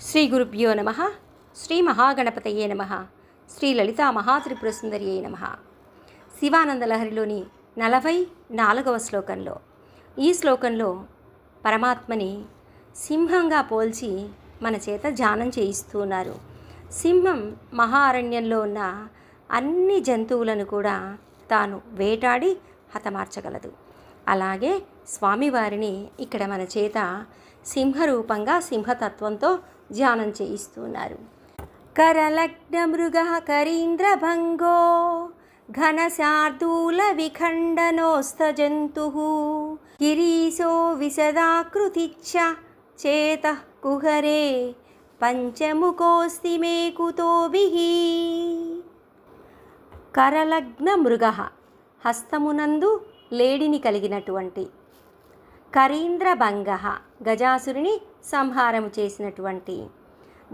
శ్రీ గురుభ్యో నమ. శ్రీ మహాగణపతయే నమ. శ్రీ లలితా మహాత్రిపుర సుందరియే నమ. శివానందలహరిలోని నలభై నాలుగవ శ్లోకంలో. ఈ శ్లోకంలో పరమాత్మని సింహంగా పోల్చి మన చేత ధ్యానం చేయిస్తూ ఉన్నారు. సింహం మహారణ్యంలో ఉన్న అన్ని జంతువులను కూడా తాను వేటాడి హతమార్చగలదు. అలాగే స్వామివారిని ఇక్కడ మన చేత సింహరూపంగా సింహతత్వంతో ధ్యానం చేయిస్తున్నారు. కరలగ్న మృగ కరీంద్రభంగో ఘనశార్దూల విఖండనోస్త జంతు గిరీశో విశదాకృతిచ్చ చేత కుహరే పంచముకోస్తి మే కుతోభిః కరలగ్న మృగ హస్తమునందు లేడిని కలిగినటువంటి కరీంద్రభంగ గజాసురుని సంహారము చేసినటువంటి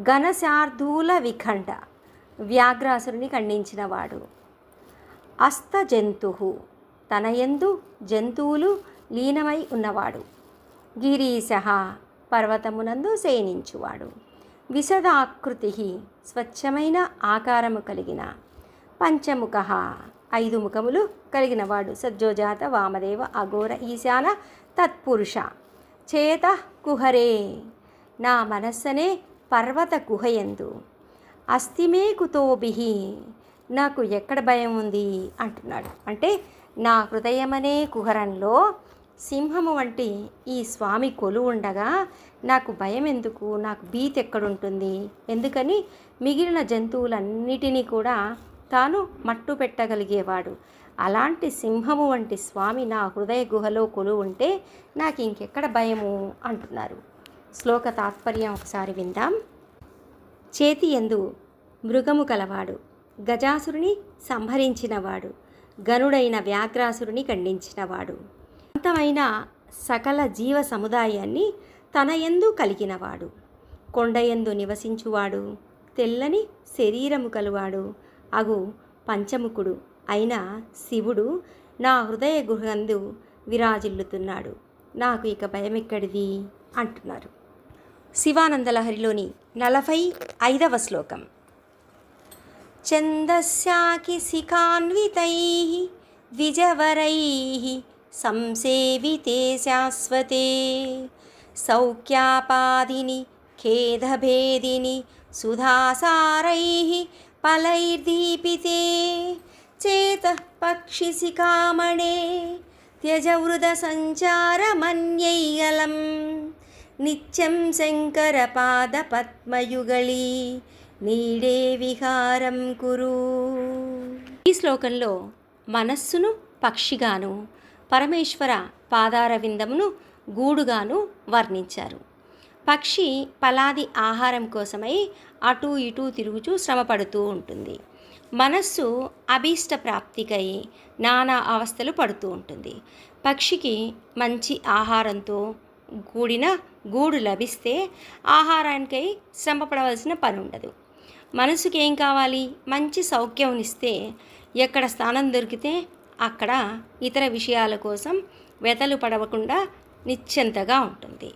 ఘనశార్ధూల విఖండ వ్యాఘ్రాసురుని ఖండించినవాడు. అస్త జంతు తన ఎందు జంతువులు లీనమై ఉన్నవాడు. గిరీశ పర్వతమునందు శయనించువాడు విశదాకృతి స్వచ్ఛమైన ఆకారము కలిగిన పంచముఖ ఐదు ముఖములు కలిగినవాడు. సజ్జోజాత వామదేవ అఘోర ఈశాన తత్పురుష. చేత కుహరే నా మనస్సనే పర్వత గుహయందు. అస్థిమే కుతోబిహి నాకు ఎక్కడ భయం ఉంది? అంటున్నాడు. అంటే నా హృదయమనే కుహరంలో సింహము వంటి ఈ స్వామి కొలు ఉండగా నాకు భయం ఎందుకు? నాకు భీతి ఎక్కడుంటుంది? ఎందుకని మిగిలిన జంతువులన్నిటినీ కూడా తాను మట్టు పెట్టగలిగేవాడు. అలాంటి సింహము వంటి స్వామి నా హృదయ గుహలో కొలు ఉంటే నాకు ఇంకెక్కడ భయము? అంటున్నారు. శ్లోక తాత్పర్యం ఒకసారి విందాం. చేతి ఎందు మృగము కలవాడు గజాసురుని సంహరించినవాడు గనుడైన వ్యాఘ్రాసురుని ఖండించినవాడు. అంతమైన సకల జీవ సముదాయాన్ని తన ఎందు కలిగినవాడు. కొండయందు నివసించువాడు తెల్లని శరీరము కలువాడు అగు పంచముఖుడు అయిన శివుడు నా హృదయ గుహందు విరాజిల్లుతున్నాడు. నాకు ఇక భయం ఎక్కడిది అంటున్నారు. శివానందలహరిలోని నలభై ఐదవ శ్లోకం. ఛందస్యాకి శిఖాన్వితై ద్విజవరై సంసేవితే శాశ్వతే. సౌఖ్యాపాదిని ఖేదభేదిని సుధాసారై ఫలైర్దీపితే చేత పక్షిశిఖామణే త్యజవృద సంచారమన్యైగలం. నిత్యం శంకరపాద పద్మయుగళి నీడే విహారం కురు. ఈ శ్లోకంలో మనస్సును పక్షిగాను పరమేశ్వర పాదారవిందమును గూడుగాను వర్ణించారు. పక్షి పలాది ఆహారం కోసమై అటూ ఇటూ తిరుగుచూ శ్రమపడుతూ ఉంటుంది. మనస్సు అభీష్ట ప్రాప్తికై నానా అవస్థలు పడుతూ ఉంటుంది. పక్షికి మంచి ఆహారంతో కూడిన గూడు లభిస్తే ఆహారానికై శ్రమపడవలసిన పని ఉండదు మనసుకి ఏం కావాలి? మంచి సౌఖ్యం ఇస్తే ఎక్కడ స్థానం దొరికితే అక్కడ ఇతర విషయాల కోసం వెతలు పడవకుండా నిశ్చింతగా ఉంటుంది.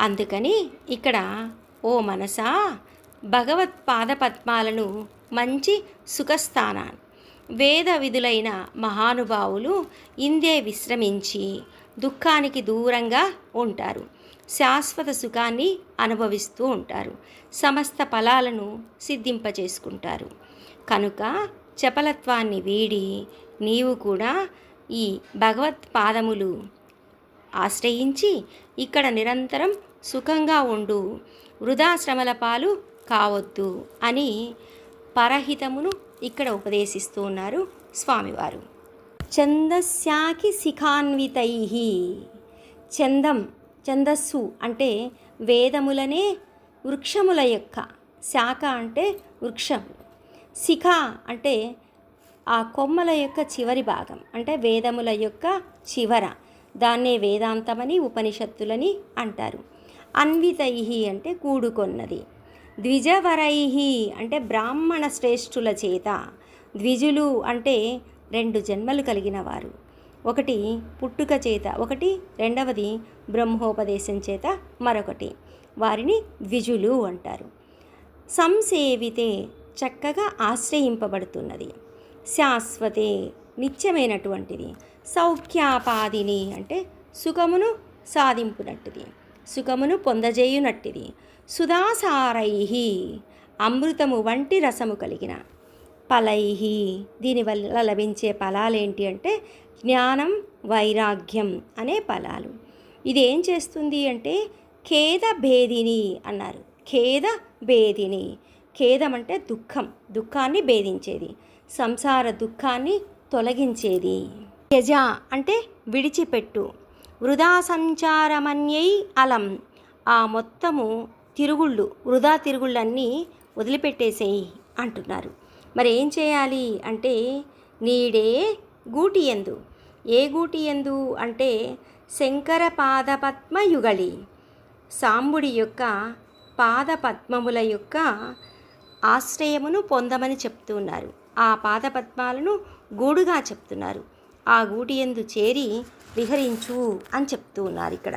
అందుకని ఇక్కడ ఓ మనసా భగవత్ పాదపద్మాలను మంచి సుఖస్థానాన్ని వేద విధులైన మహానుభావులు ఇందే విశ్రమించి దుఃఖానికి దూరంగా ఉంటారు. శాశ్వత సుఖాన్ని అనుభవిస్తూ ఉంటారు. సమస్త ఫలాలను సిద్ధింపచేసుకుంటారు కనుక చపలత్వాన్ని వీడి నీవు కూడా ఈ భగవత్ పాదములు ఆశ్రయించి ఇక్కడ నిరంతరం సుఖంగా ఉండు వృధాశ్రమల పాలు కావద్దు అని పరహితమును ఇక్కడ ఉపదేశిస్తూ ఉన్నారు స్వామివారు. ఛందస్యాకి శిఖాన్వితై. చందం ఛందస్సు అంటే వేదములనే వృక్షముల యొక్క శాఖ అంటే వృక్షం. శిఖ అంటే ఆ కొమ్మల యొక్క చివరి భాగం అంటే వేదముల యొక్క చివర. దాన్నే వేదాంతమని ఉపనిషత్తులని అంటారు. అన్వితై అంటే కూడుకొన్నది. ద్విజవరై అంటే బ్రాహ్మణ శ్రేష్ఠుల చేత. ద్విజులు అంటే రెండు జన్మలు కలిగిన వారు. ఒకటి పుట్టుక చేత ఒకటి రెండవది బ్రహ్మోపదేశం చేత మరొకటి వారిని ద్విజులు అంటారు. సంసేవితే చక్కగా ఆశ్రయింపబడుతున్నది. శాశ్వతే నిత్యమైనటువంటిది సౌఖ్యాపాదిని అంటే సుఖమును సాధింపునట్టుది. సుఖమును పొందజేయునట్టిది. సుధాసారై అమృతము వంటి రసము కలిగిన. ఫలై దీనివల్ల లభించే ఫలాలేంటి అంటే జ్ఞానం వైరాగ్యం అనే ఫలాలు. ఇది ఏం చేస్తుంది అంటే ఖేద భేదిని అన్నారు. ఖేద భేదిని ఖేదం అంటే దుఃఖం. దుఃఖాన్ని భేదించేది. సంసార దుఃఖాన్ని తొలగించేది. యజ అంటే విడిచిపెట్టు. వృధా సంచారమన్యై అలం. ఆ మొత్తము తిరుగుళ్ళు వృధా తిరుగుళ్ళన్నీ వదిలిపెట్టేసేయి అంటున్నారు. మరి ఏం చేయాలి అంటే నీడే గూటి ఎందు ఏ గూటి ఎందు అంటే శంకర పాదపద్మయుగళి సాంబుడి యొక్క పాదపద్మముల యొక్క ఆశ్రయమును పొందమని చెప్తున్నారు ఆ పాదపద్మాలను గూడుగా చెప్తున్నారు. ఆ గూటి ఎందు చేరి విహరించు అని చెప్తూ ఉన్నారు ఇక్కడ.